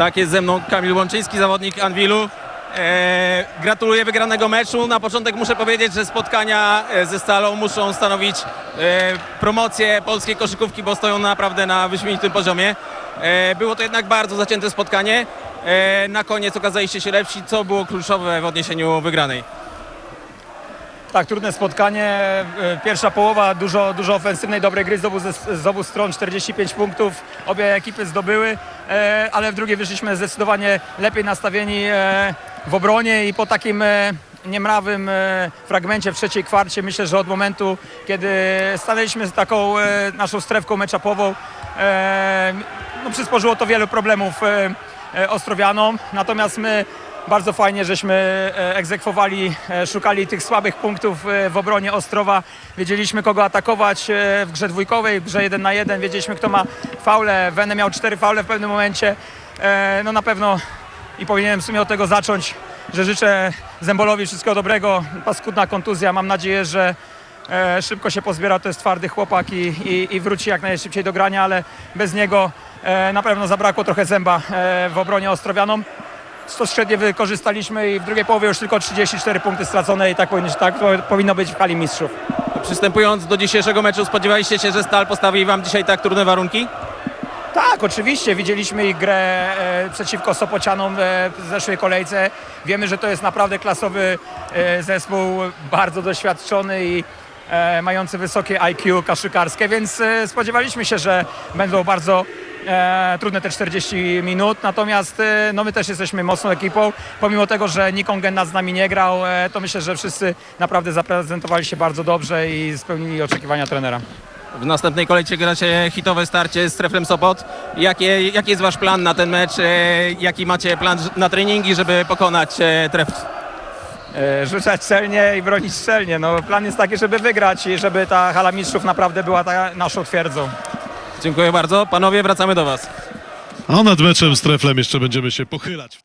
Tak, jest ze mną Kamil Łączyński, zawodnik Anwilu. E, gratuluję wygranego meczu. Na początek muszę powiedzieć, że spotkania e, ze Stalą muszą stanowić e, promocję polskiej koszykówki, bo stoją naprawdę na wyśmienitym poziomie. E, było to jednak bardzo zacięte spotkanie. E, na koniec okazaliście się lepsi. Co było kluczowe w odniesieniu wygranej? Tak, trudne spotkanie. E, Pierwsza połowa, dużo, dużo ofensywnej, dobrej gry z obu, z obu stron, 45 punktów. Obie ekipy zdobyły, e, ale w drugiej wyszliśmy zdecydowanie lepiej nastawieni e, w obronie i po takim niemrawym fragmencie w trzeciej kwarcie myślę, że od momentu, kiedy stanęliśmy z taką naszą strefką meczapową, no, przysporzyło to wielu problemów Ostrowianom. Natomiast my bardzo fajnie, żeśmy e, egzekwowali, e, szukali tych słabych punktów e, w obronie Ostrowa. Wiedzieliśmy, kogo atakować w grze dwójkowej, w grze 1 na 1. Wiedzieliśmy, kto ma faule. Wene miał cztery faule w pewnym momencie. No na pewno i powinienem w sumie od tego zacząć, że życzę Zembolowi wszystkiego dobrego. Paskudna kontuzja. Mam nadzieję, że szybko się pozbiera. To jest twardy chłopak i, i, i wróci jak najszybciej do grania, ale bez niego na pewno zabrakło trochę zęba w obronie Ostrowianom to średnio wykorzystaliśmy i w drugiej połowie już tylko 34 punkty stracone i tak powinno, tak powinno być w hali mistrzów. Przystępując do dzisiejszego meczu, spodziewaliście się, że Stal postawi wam dzisiaj tak trudne warunki? Tak, oczywiście. Widzieliśmy ich grę e, przeciwko Sopocianom e, w zeszłej kolejce. Wiemy, że to jest naprawdę klasowy e, zespół, bardzo doświadczony i e, mający wysokie IQ kaszykarskie, więc e, spodziewaliśmy się, że będą bardzo e, trudne te 40 minut. Natomiast e, no, my też jesteśmy mocną ekipą. Pomimo tego, że Nikon Genna z nami nie grał, e, to myślę, że wszyscy naprawdę zaprezentowali się bardzo dobrze i spełnili oczekiwania trenera. W następnej kolejce gracie hitowe starcie z Treflem Sopot. Jakie, jaki jest wasz plan na ten mecz? E, Jaki macie plan na treningi, żeby pokonać e, Tref? e, rzucać celnie i bronić celnie. No, plan jest taki, żeby wygrać i żeby ta hala mistrzów naprawdę była ta naszą twierdzą. Dziękuję bardzo. Panowie, wracamy do was. A nad meczem z Treflem jeszcze będziemy się pochylać.